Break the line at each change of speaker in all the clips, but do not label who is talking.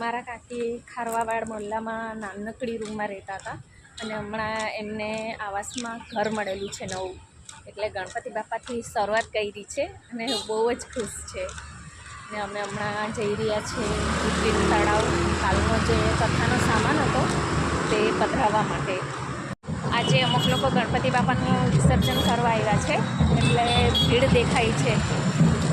મારા કાકી ખારવાવાડ મોહલ્લામાં નાનકડી રૂમમાં રહેતા હતા અને હમણાં એમને આવાસમાં ઘર મળેલું છે નવું. એટલે ગણપતિ બાપાથી શરૂઆત કરી છે અને બહુ જ ખુશ છે. ને અમે હમણાં જઈ રહ્યા છીએ તળાવ. કાલનો જે કથાનો સામાન હતો તે પધરાવવા માટે. આજે અમુક લોકો ગણપતિ બાપાનું વિસર્જન કરવા આવ્યા છે. એટલે ભીડ દેખાય છે.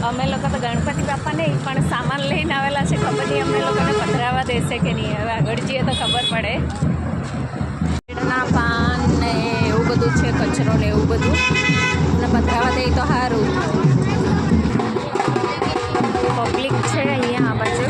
અમે લોકો તો ગણપતિ બાપા નહીં, પણ સામાન લઈને આવેલા છે ખબર નહીં અમને લોકોને પધરાવા દેશે કે નહીં? હવે આગળ જઈએ તો ખબર પડે. પાન ને એવું બધું છે, કચરો ને એવું બધું. અને પધરાવા દે તો સારું પબ્લિક છે અહીંયા આ બાજુ.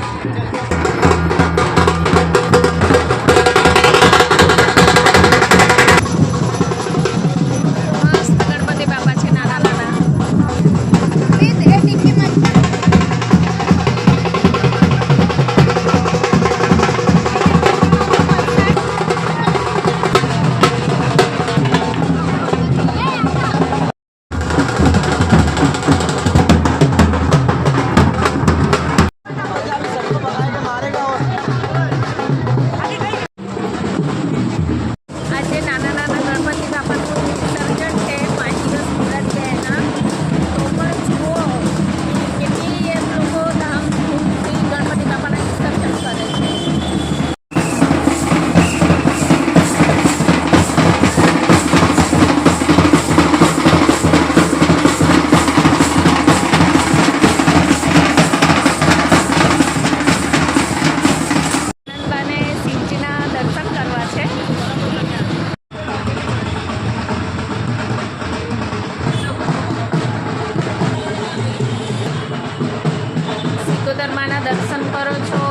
સિકોતરમાના દર્શન કરો છો.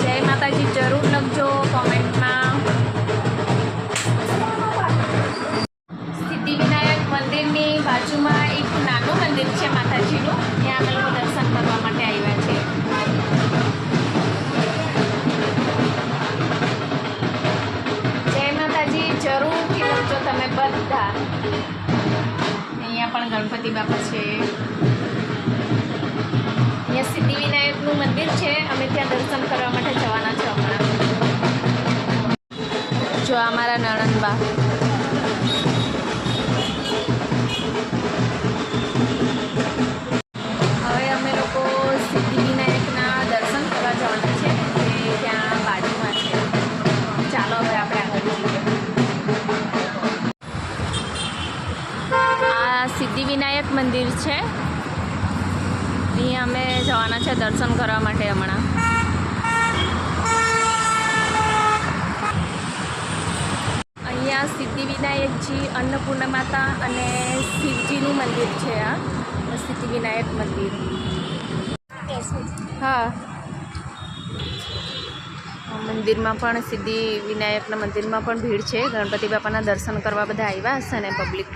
જય માતાજી, જરૂર લખજો કોમેન્ટમાં. સિદ્ધિવિનાયક મંદિરની બાજુમાં એક નાનું મંદિર છે માતાજીનું. ત્યાં અમે દર્શન કરવા માટે આવ્યા છે. જય માતાજી જરૂરથી લખજો તમે બધા. અહીંયા પણ ગણપતિ બાપા છે. જો અમારા મારા નણંદબા. હવે અમે લોકો સિદ્ધિવિનાયકના દર્શન કરવા જવાના છે. જે ત્યાં બાજુમાં છે. ચાલો હવે આપણે આગળ આ સિદ્ધિવિનાયક મંદિર છે. અહીં અમે જવાના છે દર્શન કરવા માટે હમણાં. અહીંયા સિદ્ધિવિનાયકજી અન્નપૂર્ણા માતા અને શિવજીનું મંદિર છે આ. સિદ્ધિવિનાયક મંદિર. હા. મંદિરમાં પણ સિદ્ધિ વિનાયકના મંદિરમાં પણ ભીડ છે. ગણપતિ બાપાના દર્શન કરવા બધા આવ્યા હશે ને પબ્લિક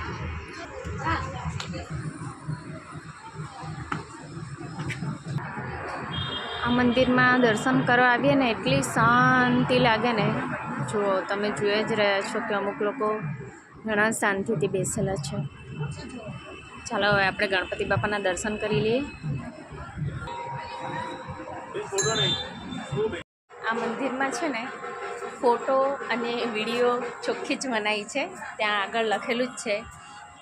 આ મંદિરમાં દર્શન કરવા આવીએ ને એટલી શાંતિ લાગે ને. જુઓ તમે જોઈ જ રહ્યા છો કે અમુક લોકો ઘણા શાંતિથી બેસેલા છે. ચાલો હવે આપણે ગણપતિ બાપાના દર્શન કરી લઈએ. આ મંદિરમાં છે ને ફોટો અને વીડિયો ચોખ્ખી જ મનાઈ છે. ત્યાં આગળ લખેલું જ છે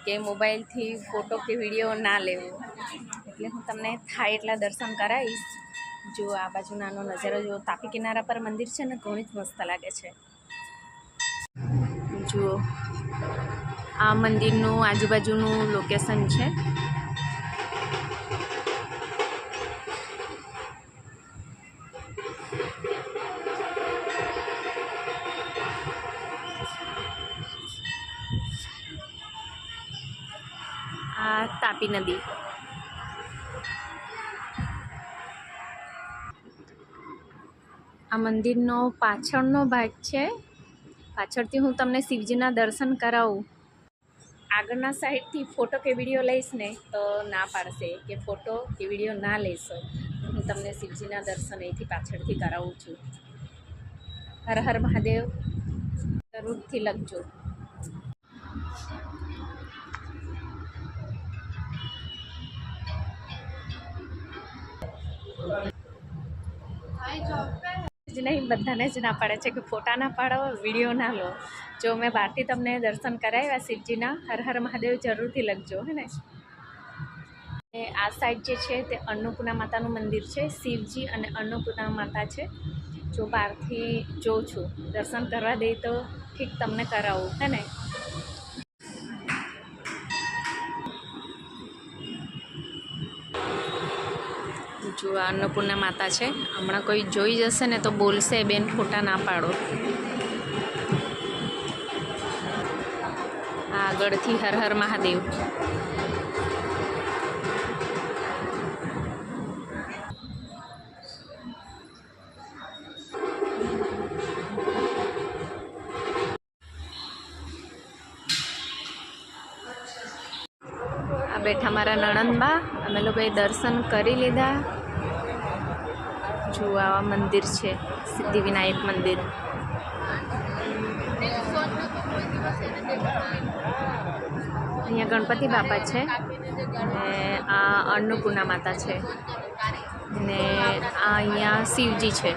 કે મોબાઈલથી ફોટો કે વીડિયો ના લેવો. એટલે હું તમને થાય એટલા દર્શન કરાવીશ. જો આ બાજુ નાનો નજારો, જો તાપી કિનારા પર મંદિર છે ને, ઘણું જ મસ્ત લાગે છે. જુઓ. આ મંદિરનું આજુબાજુનું લોકેશન છે. આ તાપી નદી. આ મંદિરનો પાછળનો ભાગ છે. પાછળથી હું તમને શિવજીના દર્શન કરાવું. આગળના સાઈડથી ફોટો કે વીડિયો લઈશ ને તો ના પાડશે કે ફોટો કે વીડિયો ના લેશો હું તમને શિવજીના દર્શન અહીંથી પાછળથી કરાવું છું. હર હર મહાદેવ. જરૂરથી લખજો. નહીં બધાને જ ના પાડે છે કે ફોટા ના પાડો, વીડિયો ના લો. જો મેં બહારથી તમને દર્શન કરાવ્યા શિવજીના, હર હર મહાદેવ જરૂરથી લખજો, હે ને? આ સાઈડ જે છે તે અન્નપૂર્ણા માતાનું મંદિર છે, શિવજી અને અન્નપૂર્ણા માતા છે. જો બહારથી જોઉં છું, દર્શન કરવા દે તો ઠીક તમને કરાવું, હે ને? અન્નપૂર્ણા માતા છે. હમણાં કોઈ જોઈ જશે ને તો બોલશે, બેન, ફોટા ના પાડો. આગળથી હર હર મહાદેવ. બેઠા મારા નણંદબા અમે લોકોએ દર્શન કરી લીધા. જો આવા મંદિર છે, સિદ્ધિવિનાયક મંદિર. અહીંયા ગણપતિ બાપા છે અને આ અન્નપૂર્ણા માતા છે. ને આ અહીંયા શિવજી છે.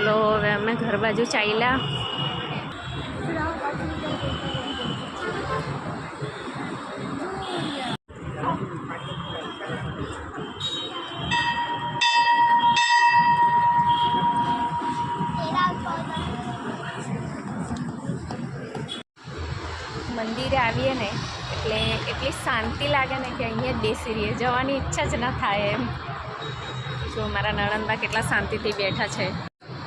ચલો, હવે અમે ઘર બાજુ ચાલ્યા. મંદિરે આવીએ ને, એટલે એટલી શાંતિ લાગે ને કે અહીંયા બેસી રહીએ જવાની ઈચ્છા જ ના થાય એમ. જો, મારા નણંદબા કેટલા શાંતિથી બેઠા છે.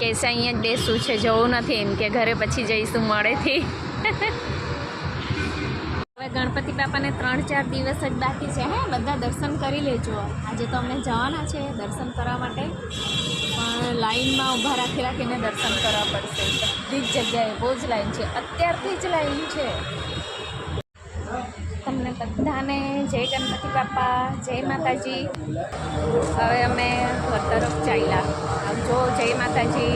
કહેશે અહીંયા જ બેસવું છે, જવું નથી એમ કે ઘરે પછી જઈશું મળેથી. હવે ગણપતિ બાપાને ત્રણ ચાર દિવસ જ બાકી છે, હે, બધા દર્શન કરી લેજો. આજે તો અમને જવાના છે દર્શન કરવા માટે, પણ લાઈનમાં ઊભા રાખી રાખીને દર્શન કરવા પડશે. બધી જગ્યાએ બહુ જ લાઈન છે, અત્યારથી જ લાઈન છે. બધાને જય ગણપતિ બાપા જય માતાજી. હવે અમે ઘર તરફ ચાલ્યા. જો જય માતાજી.